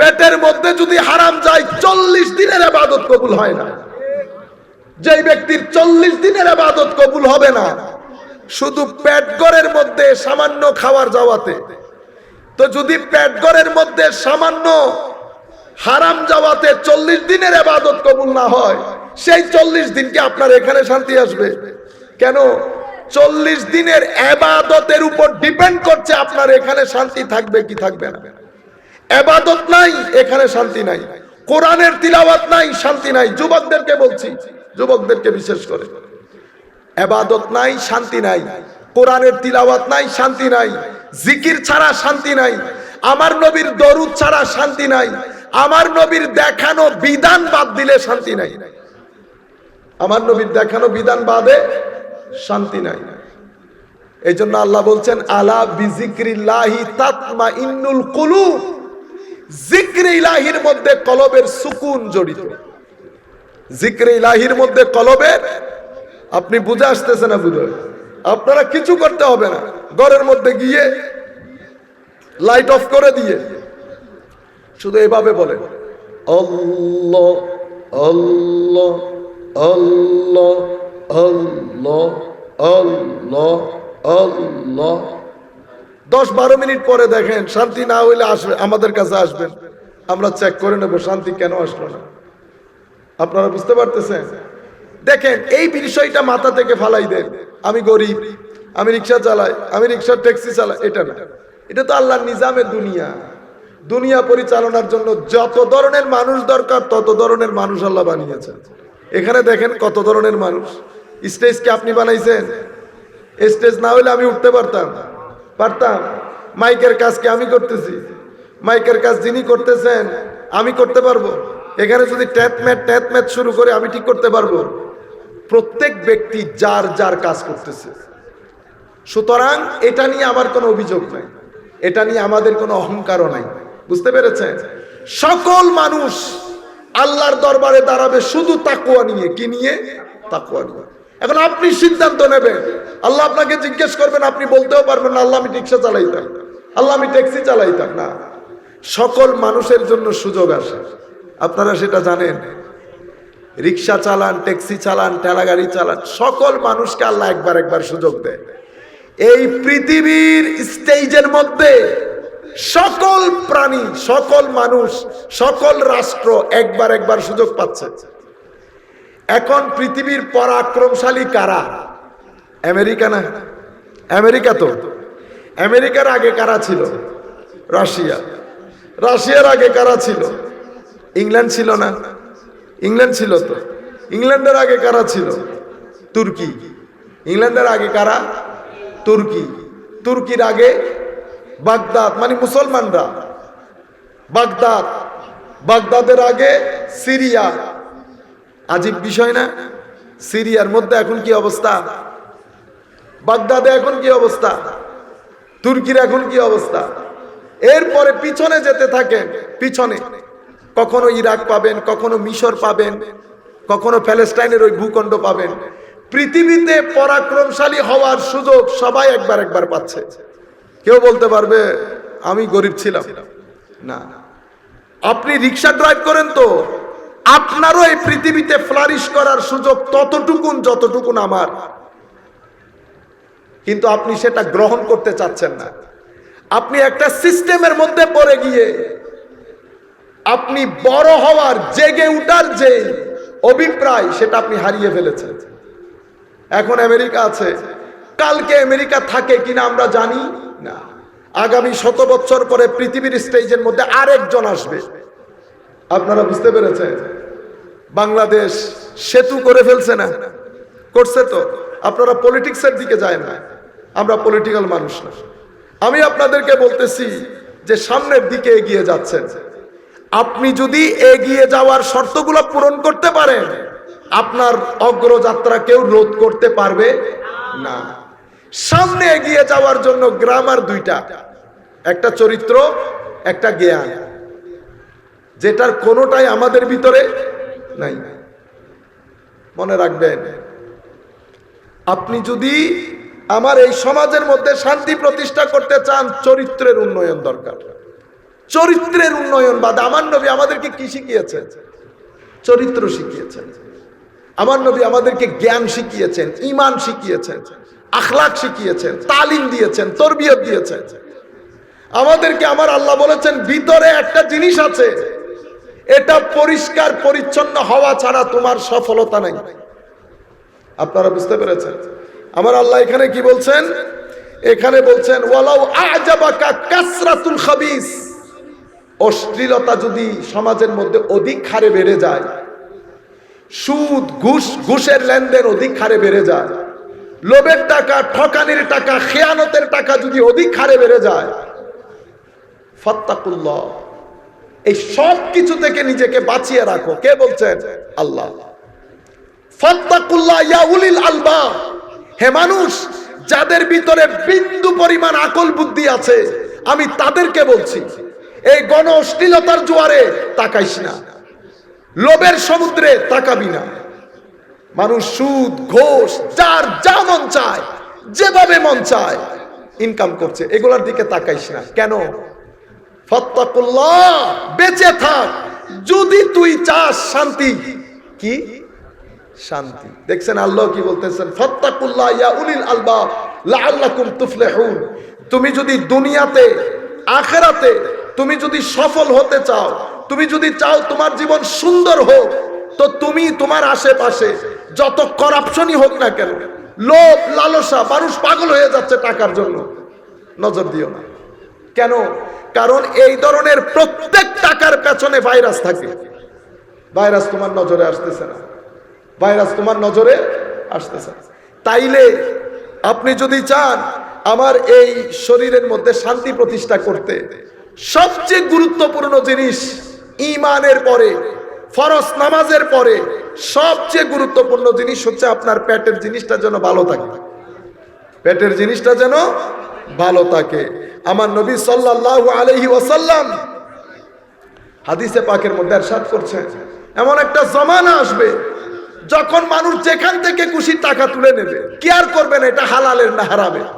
পেটের মধ্যে যদি হারাম যায়, চল্লিশ দিনের আবাদত কবুল হয় না। যেই ব্যক্তির চল্লিশ দিনের আবাদত কবুল হবে না, শুধু পেট গড়ের মধ্যে সামান্য খাওয়ার যাওয়াতে। তো যদি পেট গড়ের মধ্যে সামান্য হারাম যাওয়াতে চল্লিশ দিনের আবাদত কবুল না হয়, সেই চল্লিশ দিনকে আপনার এখানে শান্তি আসবে? কেন? চল্লিশ দিনের আবাদতের উপর ডিপেন্ড করছে আপনার এখানে শান্তি থাকবে কি থাকবে না। এবাদত নাই, এখানে শান্তি নাই। কোরআনের তিলাওয়াত নাই, শান্তি নাই। যুবকদেরকে বলছি, যুবকদেরকে বিশেষ করে। এবাদত নাই, শান্তি নাই। কোরআনের তিলাওয়াত নাই, শান্তি নাই। জিকির ছাড়া শান্তি নাই। আমার নবীর দরুদ ছাড়া শান্তি নাই। আমার নবীর দেখানো বিধান বাদ দিলে শান্তি নাই। আমার নবীর দেখানো বিধান বাদে শান্তি নাই। এই জন্য আল্লাহ বলছেন, আলা বিজিক্রিল্লাহি তাতমা ইন্নুল কুলুব। জিক্রে ইলাহির মধ্যে কলবের সুকুন জড়িত। জিক্রে ইলাহির মধ্যে কলবের, আপনি বুঝে আসতেছে না বুঝে? আপনারা কিছু করতে হবে না। ঘরের মধ্যে গিয়ে লাইট অফ করে দিয়ে। শুধু এভাবে বলে, আল্লাহ আল্লাহ আল্লাহ আল্লাহ আল্লাহ আল্লাহ। দশ বারো মিনিট পরে দেখেন শান্তি না হইলে আসবে, আমাদের কাছে আসবেন। আমরা চেক করে নেব শান্তি কেন আসলো না। আপনারা বুঝতে পারতেছেন? দেখেন, এই বিষয়টা মাথা থেকে ফালাই দেন। আমি গরিব, আমি রিক্সা চালাই, আমি রিক্সা ট্যাক্সি চালাই, এটা না। এটা তো আল্লাহর নিজামের দুনিয়া। দুনিয়া পরিচালনার জন্য যত ধরনের মানুষ দরকার, তত ধরনের মানুষ আল্লাহ বানিয়েছেন। এখানে দেখেন কত ধরনের মানুষ। স্টেজকে আপনি বানাইছেন। স্টেজ না হইলে আমি উঠতে পারতাম। পারতাম। মাইকের কাজ কি আমি করতেছি? মাইকের কাজ যিনি করতেছেন, আমি করতে পারব? এখানে যদি ট্যাপ ম্যাট ট্যাপ ম্যাট শুরু করে আমি ঠিক করতে পারব? প্রত্যেক ব্যক্তি যার যার কাজ করতেছে। সুতরাং এটা নিয়ে আমার কোনো অভিযোগ নাই। এটা নিয়ে আমাদের কোনো অহংকারও নাই। বুঝতে পেরেছেন? সকল মানুষ আল্লাহর দরবারে দাঁড়াবে শুধু তাকুয়া নিয়ে। কি নিয়ে? তাকুয়া নিয়ে। এখন আপনি সিদ্ধান্ত নেবেন। আল্লাহ আপনাকে জিজ্ঞেস করবেন, আপনি বলতেও পারবেন না, আল্লাহ আমি রিক্সা চালাইতাম, আল্লাহ আমি ট্যাক্সি চালাইতাম। না, সকল মানুষের জন্য সুযোগ আসে আপনারা সেটা জানেন। রিক্সা চালান, ট্যাক্সি চালান, ঠেলা গাড়ি চালান, সকল মানুষকে আল্লাহ একবার একবার সুযোগ দেয়। এই পৃথিবীর স্টেজের মধ্যে সকল প্রাণী, সকল মানুষ, সকল রাষ্ট্র একবার একবার সুযোগ পাচ্ছে। এখন পৃথিবীর পরাক্রমশালী কারা? আমেরিকা না? আমেরিকা তো। আমেরিকার আগে কারা ছিল? রাশিয়া। রাশিয়ার আগে কারা ছিল? ইংল্যান্ড ছিল না? ইংল্যান্ড ছিল তো। ইংল্যান্ডের আগে কারা ছিল? তুর্কি। ইংল্যান্ডের আগে কারা? তুর্কি। তুর্কির আগে বাগদাদ মানে মুসলমানরা। বাগদাদ। বাগদাদের আগে সিরিয়া। আজীব বিষয় না? সিরিয়ার মধ্যে এখন কি অবস্থা? বাগদাদে এখন কি অবস্থা? তুর্কির এখন কি অবস্থা? এরপরে পিছনে যেতে থাকেন, পিছনে। কখনো ইরাক পাবেন, কখনো মিশর পাবেন, কখনো প্যালেস্টাইনের ওই ভূখণ্ড পাবেন। পৃথিবীতে পরাক্রমশালী হওয়ার সুযোগ সবাই একবার একবার পাচ্ছে। কেউ বলতে পারবে, আমি গরিব ছিলাম। না। আপনি রিক্সা ড্রাইভ করেন তো? আপনারও এই পৃথিবীতে ফ্লারিশ করার সুযোগ ততটুকুন যতটুকুন আমার। কিন্তু আপনি সেটা গ্রহণ করতে চাচ্ছেন না। আপনি একটা সিস্টেমের মধ্যে পড়ে গিয়ে আপনি বড় হওয়ার, জেগে উঠার যে অভিপ্রায়, সেটা আপনি হারিয়ে ফেলেছেন। এখন আমেরিকা আছে। কালকে আমেরিকা থাকে কিনা আমরা জানি না। আগামী শত বছর পরে পৃথিবীর স্টেজের মধ্যে আরেকজন আসবে। আপনারা বুঝতে পেরেছেন? বাংলাদেশ সেতু করে ফেলছে না। করছে তো? আপনারা পলিটিক্সের দিকে যায় না। আমরা পলিটিক্যাল মানুষ না। আমি আপনাদেরকে বলতেছি যে সামনের দিকে এগিয়ে যাচ্ছেন। আপনি যদি এগিয়ে যাওয়ার শর্তগুলো পূরণ করতে পারেন, আপনার অগ্রযাত্রা কেউ রোধ করতে পারবে না। সামনে এগিয়ে যাওয়ার জন্য গ্রামার দুইটা, একটা চরিত্র, একটা জ্ঞান। যেটার কোনোটাই আমাদের ভিতরে নাই। মনে রাখবেন, আপনি যদি আমার এই সমাজের মধ্যে শান্তি প্রতিষ্ঠা করতে চান, চরিত্রের উন্নয়ন দরকার। চরিত্রের উন্নয়ন বাদ আমার নবী আমাদেরকে কি শিখিয়েছেন? চরিত্র শিখিয়েছেন। আমার নবী আমাদেরকে জ্ঞান শিখিয়েছেন, ইমান শিখিয়েছেন আখলাক শিখিয়েছেন, তালিম দিয়েছেন, তরবিয়ত দিয়েছেন। আমাদেরকে, আমার আল্লাহ বলেছেন, ভিতরে একটা জিনিস আছে এটা পরিষ্কার, পরিচ্ছন্ন হওয়া ছাড়া তোমার সফলতা নাই। আপনারা বুঝতে পেরেছেন? আমার আল্লাহ এখানে কি বলছেন? এখানে বলছেন, ওয়ালাউ আজাবাকা কাসরাতুল খাবিস। অশ্লীলতা যদি সমাজের মধ্যে অধিক হারে বেড়ে যায়, সুদ, ঘুষ, ঘুষের লেনদেন অধিক হারে বেড়ে যায়, লোভের টাকা, ঠকানির টাকা, খেয়ানতের টাকা যদি অধিক হারে বেড়ে যায়, ফত্তাকুল্লাহ। এই সব কিছু থেকে নিজেকে বাঁচিয়ে রাখো। কে বলছেন? আল্লাহ। আলবা হে মানুষ, যাদের ভিতরে বিন্দু পরিমাণ আকল বুদ্ধি আছে, আমি তাদেরকে বলছি, এই গণ অশ্লীলতার জোয়ারে তাকাইস না। লোভের সমুদ্রে তাকাবি না। মানুষ সুদ, ঘোষ, যার যা মন চায়, যেভাবে মন চায় ইনকাম করছে। এগুলার দিকে তাকাইস না। কেন? ফত্তাকুল্লাহ, বেঁচে থাক। যদি তুই চাস শান্তি, কি? শান্তি। দেখছেন আল্লাহ কি বলতেছেন? ফত্তাকুল্লাহ ইয়া উলিল আলবাব লাআল্লাকুম তুফলিহুন। তুমি যদি দুনিয়াতে, আখেরাতে, তুমি যদি সফল হতে চাও, তুমি যদি চাও তোমার জীবন সুন্দর হোক, তো তুমি তোমার আশেপাশে যত করাপশনই হোক না কেন, লোভ, লালসা, মানুষ পাগল হয়ে যাচ্ছে টাকার জন্য। নজর দিও না। কেন? কারণ এই ধরনের প্রত্যেক টাকার পেছনে ভাইরাস থাকে। ভাইরাস তোমার নজরে আসতেছে না। ভাইরাস তোমার নজরে আসতেছে না। তাইলে আপনি যদি চান আমার এই শরীরের মধ্যে শান্তি প্রতিষ্ঠা করতে, সবচেয়ে গুরুত্বপূর্ণ জিনিস ইমানের পরে, ফরজ নামাজের পরে সবচেয়ে গুরুত্বপূর্ণ জিনিস হচ্ছে আপনার পেটের জিনিসটা যেন ভালো থাকে। পেটের জিনিসটা যেন ভালো থাকে। আমার নবী সাল্লাহ আলহি ওয়াসাল্লাম হাদিসে পাকের মধ্যে এরশাদ করছেন এমন একটা জমানা আসবে যখন মানুষ যেখান থেকে খুশি টাকা তুলে নেবে। কি আর করবে না, এটা হালালের না হারাবে